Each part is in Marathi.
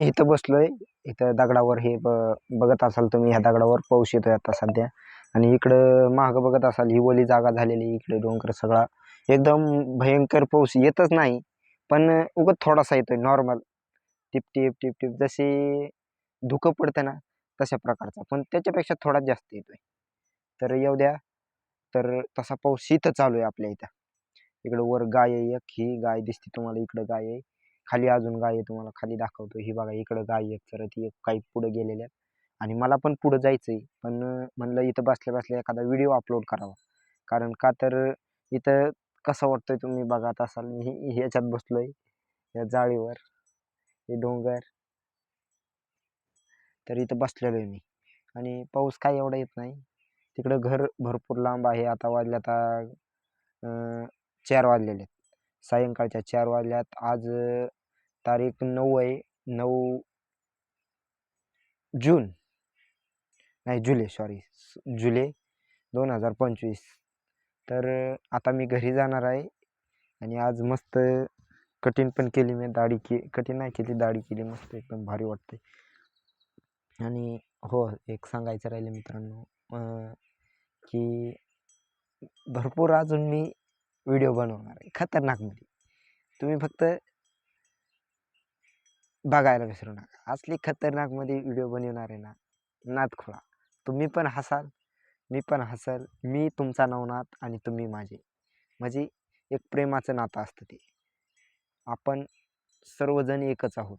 इथं बसलोय. इथं दगडावर हे ब बघत असाल तुम्ही ह्या दगडावर पाऊस येतोय आता सध्या. आणि इकडं मागं बघत असाल ही ओली जागा झालेली इकडे डोंगर सगळा. एकदम भयंकर पाऊस येतच नाही पण उगत थोडासा येतोय नॉर्मल टिप टिप टिप टिप जशी धुकं पडतं ना तशा प्रकारचा. पण त्याच्यापेक्षा थोडा जास्त येतोय. तर येऊ द्या. तर तसा पाऊस इथं चालू आहे आपल्या इथं. इकडं वर गाय आहे एक ही गाय दिसते तुम्हाला इकडं गाय आहे. खाली अजून गाय आहे तुम्हाला खाली दाखवतो. ही बघा इकडं गाय एक तर ती एक काही पुढं गेलेल्या आणि मला पण पुढं जायचं आहे पण म्हणलं इथं बसल्या बसल्या एखादा व्हिडिओ अपलोड करावा. कारण का तर इथं कसं वाटतंय तुम्ही बघत असाल मी हि- ह्याच्यात बसलोय या जाळीवर हे डोंगर. तर इथं बसलेलो आहे मी. आणि पाऊस काय एवढा येत नाही. तिकडं घर भरपूर लांब आहे आता वाजले आता चार वाजलेले आहेत. सायंकाळच्या चार वाजल्यात. आज तारीख नऊ आहे. नऊ जून. नाही जुलै सॉरी जुलै दोन हजार पंचवीस. तर आता मी घरी जाणार आहे. आणि आज मस्त कठीण पण केली मी. दाढी के कठीण नाही केली दाढी केली. मस्त एकदम भारी वाटते आणि हो एक सांगायचं राहिलं मित्रांनो की भरपूर अजून मी व्हिडिओ बनवणार आहे. खतरनाकमध्ये तुम्ही फक्त बघायला विसरू नका. असली खतरनाकमध्ये व्हिडिओ बनवणार आहे ना नाद खोळा तुम्ही पण हसाल मी पण हसल मी तुमचा नवनाथ आणि तुम्ही माझे. म्हणजे एक प्रेमाचं नातं असतं ते. आपण सर्वजण एकच आहोत.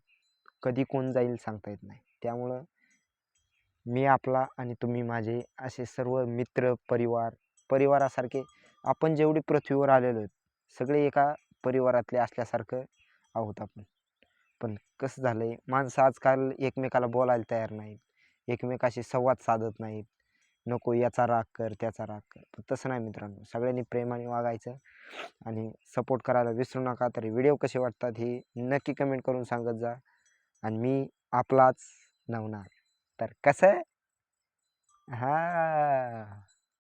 कधी कोण जाईल सांगता येत नाही. त्यामुळं मी आपला आणि तुम्ही माझे असे सर्व मित्र परिवार परिवारासारखे आपण जेवढे पृथ्वीवर आलेलो आहेत सगळे एका परिवारातले असल्यासारखं आहोत आपण. पण कसं झालं आहे माणसं आजकाल एकमेकाला बोलायला तयार नाहीत. एकमेकाशी संवाद साधत नाहीत. नको याचा राग कर त्याचा राग कर. पण तसं नाही मित्रांनो. सगळ्यांनी प्रेमाने वागायचं आणि सपोर्ट करायला विसरू नका. तरी व्हिडिओ कसे वाटतात हे नक्की कमेंट करून सांगत जा. आणि मी आपलाच नवणार. तर कसं? हा.